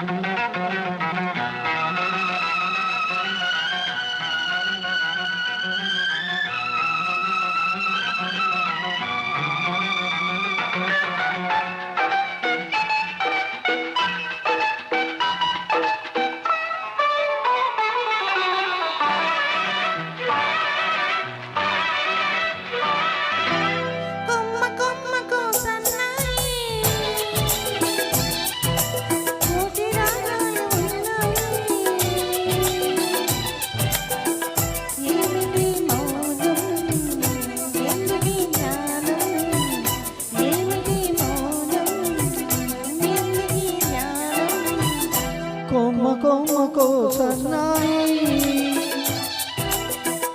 కొమ్మ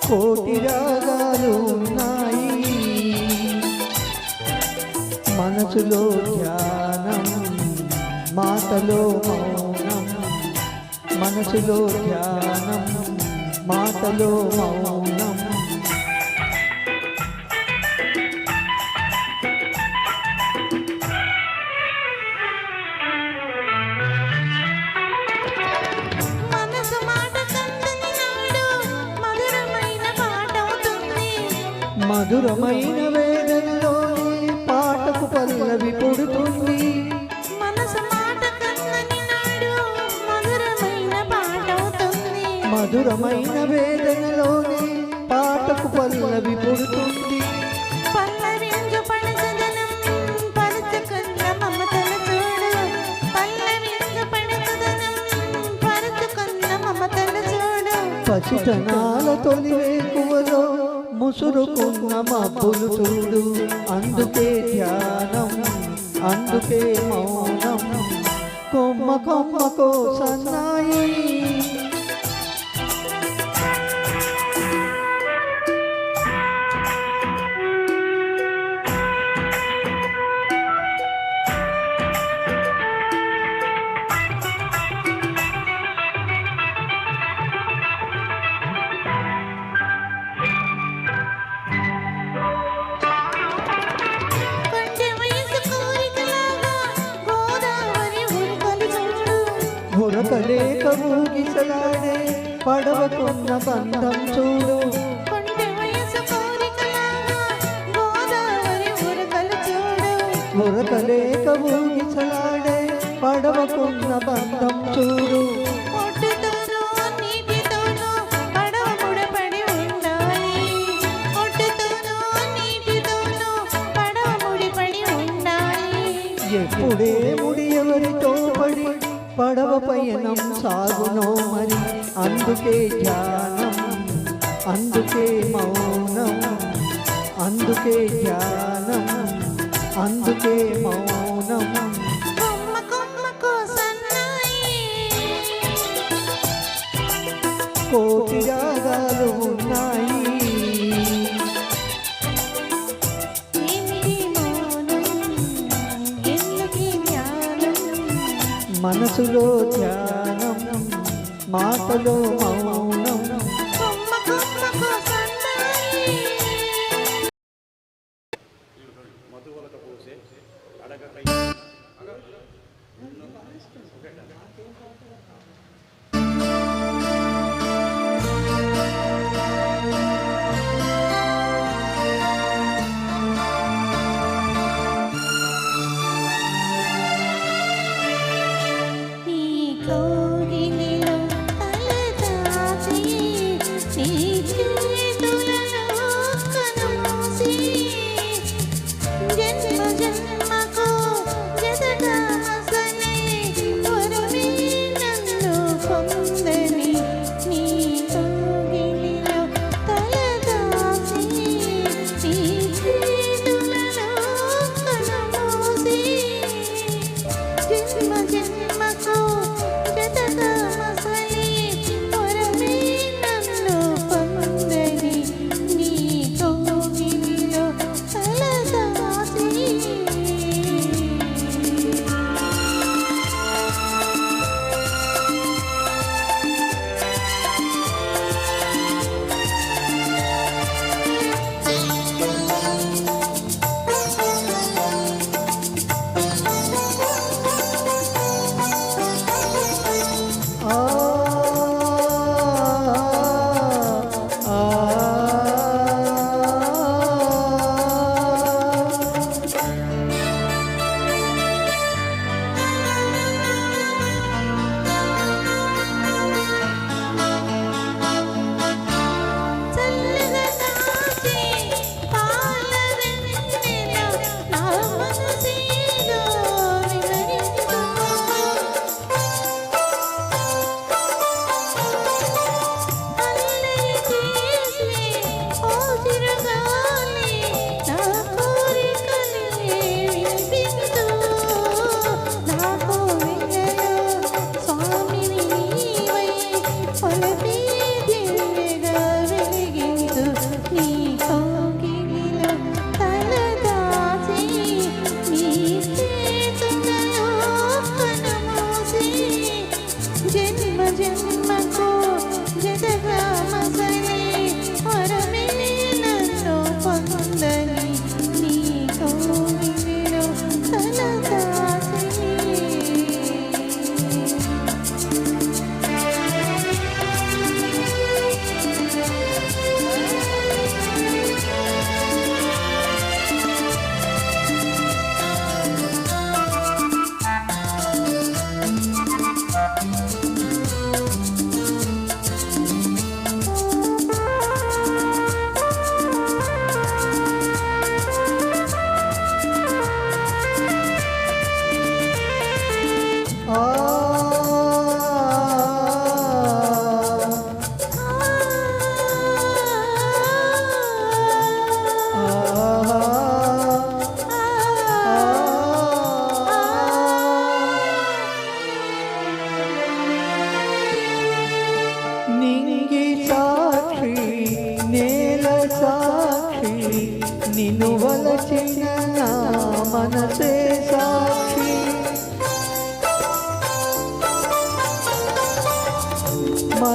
కోటి రాగాలు ఉన్నాయి. మనసులో ధ్యానం మాటలో మౌనం. మనసులో ధ్యానం మాటలో మౌనం. మధురమైన వేదనలోని పాటకు పల్లవి పుడుతుంది. మనసు మాట కందని నాడు మధురమైన పాట అవుతుంది మధురమైన వేదనలోని పాటకు పల్లవి పుడుతుంది. పల్లవించు పడచదనం పరుచుకున్న మమతల చూడు. పల్లవించు పడచదనం పరుచుకున్న మమతల చూడు. పసితనాల తొలి వేకువలో ముసురుకున్న మబ్బులు చూడు. అందుకే ధ్యానం అందుకే మౌనం. కొమ్మ కొమ్మకో సన్నాయి ఉరకలేక ఊగిసలాడే పడవకున్న బంధం చూడు. ఉరకలేక ఊగిసలాడే పడవకున్న బంధం చూడు. మరి అందుకే ధ్యానం అందుకే మౌనం అందుకే ధ్యానం అందుకే మౌనం. కోటి రాగాలు ఉన్నాయి. మనసులో ధ్యానం మాటలో మౌనం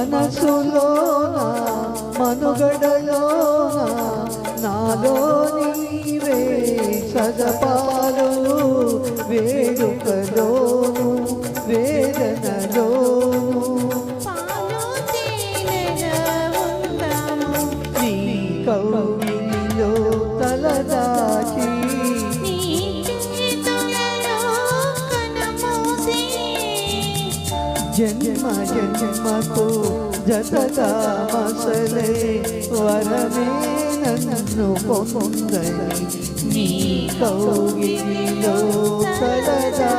మనసులోన మనుగడలోన నాలో నీవే సదపాలు జన్మ జన్మకు జతగా మసలే వరమే నన్ను పొందని నీ కౌగిలిలో కలదా